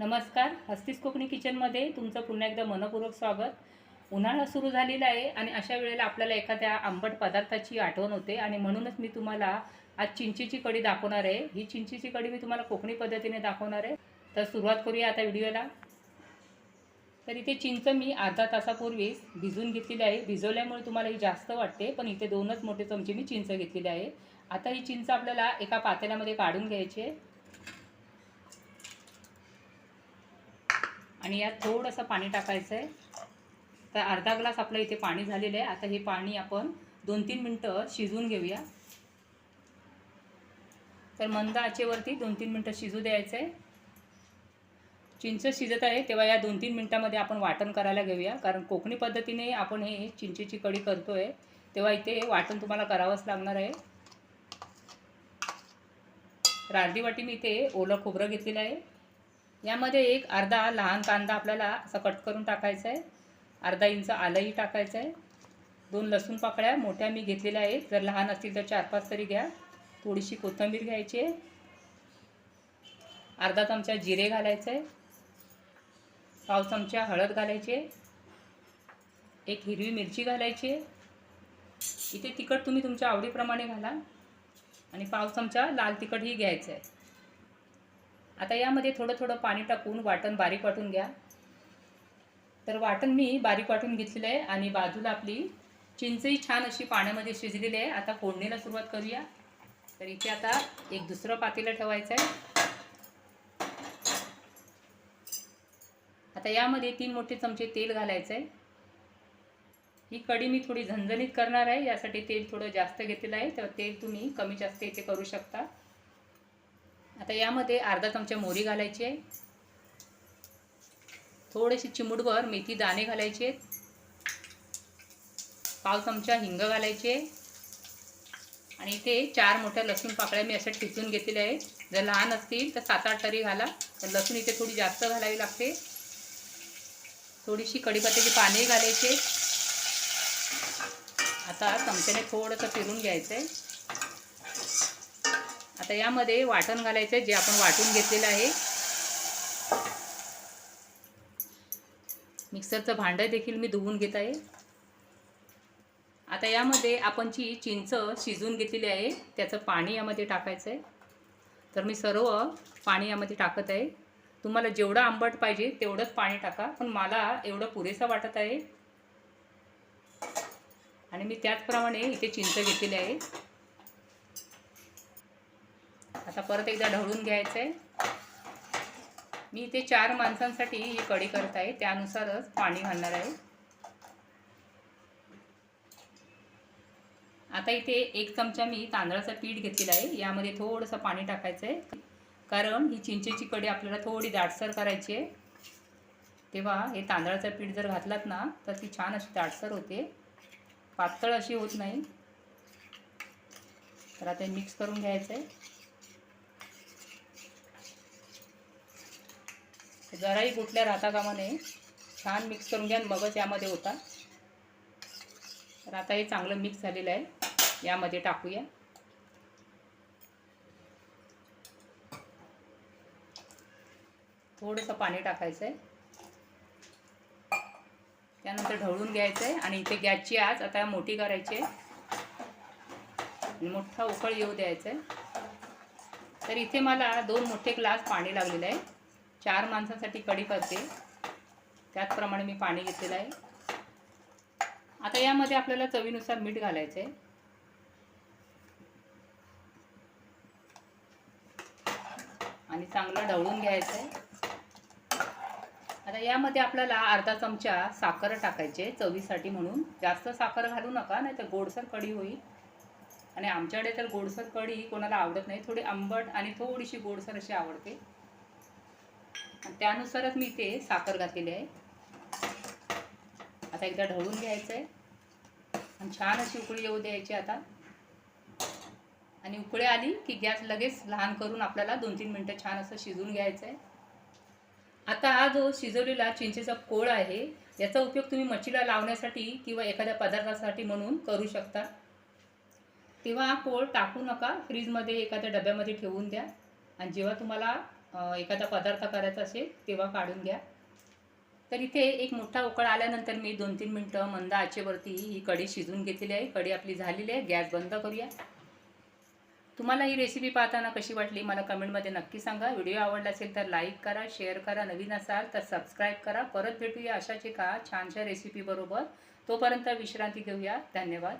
नमस्कार हस्तीस कोकणी किचनमध्ये तुमचं पुन्हा एकदा मनपूर्वक स्वागत. उन्हाळा सुरू झालेला आहे आणि अशा वेळेला आपल्याला एखाद्या आंबट पदार्थाची आठवण होते आणि म्हणूनच मी तुम्हाला आज चिंचेची कढी दाखवणार आहे. ही चिंचेची कढी मी तुम्हाला कोकणी पद्धतीने दाखवणार आहे. तर सुरुवात करूया आता व्हिडिओला. तर इथे चिंच मी अर्धा तासापूर्वीच भिजून घेतलेली आहे. भिजवल्यामुळे तुम्हाला ही जास्त वाटते पण इथे दोनच मोठे चमचे मी चिंच घेतलेली आहे. आता ही चिंच आपल्याला एका पातेल्यामध्ये काढून घ्यायची आहे. आणि यात थोडंसं पाणी टाकायचं आहे तर अर्धा ग्लास आपलं इथे पाणी झालेलं आहे. आता हे पाणी आपण दोन तीन मिनटं शिजवून घेऊया. तर मंद आचेवरती दोन तीन मिनटं शिजू द्यायचं आहे चिंच शिजत आहे तेव्हा या दोन तीन मिनटामध्ये आपण वाटण करायला घेऊया. कारण कोकणी पद्धतीने आपण हे चिंचेची कढी करतो आहे तेव्हा इथे वाटण तुम्हाला करावंच लागणार आहे. तर अर्धी वाटी मी इथे ओलं खोबरं घेतलेलं आहे. यामध्ये एक अर्धा लहान कांदा आपल्याला असा कट करून टाकायचा आहे. अर्धा इंच आलंही टाकायचं आहे. दोन लसूण पाकळ्या मोठ्या मी घेतलेल्या आहेत. जर लहान असतील तर चार पाच तरी घ्या. थोडीशी कोथिंबीर घ्यायची आहे. अर्धा चमचा जिरे घालायचं आहे. पाव चमचा हळद घालायची आहे. एक हिरवी मिरची घालायची आहे. इथे तिखट तुम्ही तुमच्या आवडीप्रमाणे घाला. आणि पाव चमचा लाल तिखटही घ्यायचं आहे. आता यामध्ये थोडं थोडं पाणी टाकून वाटण बारीक वाटून घ्या. तर वाटण मी बारीक वाटून घेतलेलं आहे आणि बाजूला आपली चिंचही छान अशी पाण्यामध्ये शिजलेली आहे. आता फोडणीला सुरुवात करूया. तर इथे आता एक दुसरं पातेलं ठेवायचं आहे. आता यामध्ये तीन मोठे चमचे तेल घालायचं आहे. ही कढी मी थोडी झणझणीत करणार आहे. यासाठी तेल थोडं जास्त घेतलेलं आहे. तर तेल तुम्ही कमी जास्त इथे करू शकता. आता यामध्ये अर्धा चमचा मोहरी घालायची आहे. थोडेसे चिमुटभर मेथी दाणे घालायचे आहेत. पाव चमचा हिंग घालायचे आणि इथे चार मोठ्या लसूण पाकळ्या मी अशा ठिसून घेतलेल्या आहेत. जर लहान असतील तर सात आठ तरी घाला. तर लसूण इथे थोडी जास्त घालावी लागते. थोडीशी कढीपत्त्याची पाने घालायचे आता चमच्याने थोडंसं फिरून घ्यायचं आहे आता यामध्ये वाटण घालायचं आहे जे आपण वाटून घेतलेलं आहे. मिक्सरचं भांडं देखील मी धुवून घेत आहे. आता यामध्ये आपण जी चिंच शिजवून घेतलेली आहे त्याचं पाणी यामध्ये टाकायचं आहे तर मी सर्व पाणी यामध्ये टाकत आहे. तुम्हाला जेवढं आंबट पाहिजे तेवढंच पाणी टाका पण मला एवढं पुरेसं वाटत आहे. आणि मी त्याचप्रमाणे इथे चिंच घेतलेली आहे. आता परत एकदा ढवळून घ्यायचं आहे मी इथे चार माणसांसाठी ही कढी करत आहे त्यानुसारच पाणी घालणार आहे. आता इथे एक चमचा मी तांदळाचं पीठ घेतलेलं आहे यामध्ये थोडंसं पाणी टाकायचं आहे कारण ही चिंचेची कढी आपल्याला थोडी दाटसर करायची आहे. तेव्हा हे तांदळाचं पीठ जर घातलात ना तर ती छान अशी दाटसर होते. पातळ अशी होत नाही. तर आता मिक्स करून घ्यायचं आहे जराही कुठल्या राहता कामा नये. छान मिक्स करून घ्या मगच यामध्ये होता तर आता हे चांगलं मिक्स झालेलं आहे. यामध्ये टाकूया. थोडंसं पाणी टाकायचं आहे. त्यानंतर ढवळून घ्यायचं आहे आणि इथे गॅसची आज आता मोठी करायची आहे. मोठा उकळ येऊ द्यायचा आहे. तर इथे मला दोन मोठे ग्लास पाणी लागलेलं आहे. चार माणसांसाठी कढी करते. त्याचप्रमाणे मी पाणी घेतलेलं आहे. आता यामध्ये आपल्याला चवीनुसार मीठ घालायचं आहे आणि चांगलं ढवळून घ्यायचं आहे आता यामध्ये आपल्याला अर्धा चमचा साखर टाकायचे चवीसाठी म्हणून. जास्त साखर घालू नका नाही तर गोडसर कढी होईल. आणि आमच्याकडे तर गोडसर कढी कोणाला आवडत नाही. थोडी आंबट आणि थोडीशी गोडसर अशी आवडते. त्यानुसारच मी इथे साखर घातलेली आहे. आता एकदा ढवळून घ्यायचं आहे आणि छान अशी उकळी येऊ द्यायची आता. आणि उकळी आली की गॅस लगेच लहान करून आपल्याला दोन तीन मिनटं छान असं शिजवून घ्यायचं आहे आता हा जो शिजवलेला चिंचेचा कोळ आहे याचा उपयोग तुम्ही मच्छीला लावण्यासाठी किंवा एखाद्या पदार्थासाठी म्हणून करू शकता. तेव्हा हा कोळ टाकू नका. फ्रीजमध्ये एखाद्या डब्यामध्ये ठेवून द्या. आणि जेव्हा तुम्हाला एखादा पदार्थ करायचा असेल तेव्हा काढून घ्या. तर इथे एक मोठा उकळ आल्यानंतर मी दोन तीन मिनटं मंद आचेवरती ही कढी शिजवून घेतलेली आहे. कढी आपली झालेली आहे. गॅस बंद करूया. तुम्हाला ही रेसिपी पाहताना कशी वाटली मला कमेंटमध्ये नक्की सांगा. व्हिडिओ आवडला असेल तर लाईक करा शेअर करा. नवीन असाल तर सबस्क्राईब करा. परत भेटूया अशाच एका छानशा रेसिपीबरोबर तोपर्यंत विश्रांती घेऊया. धन्यवाद.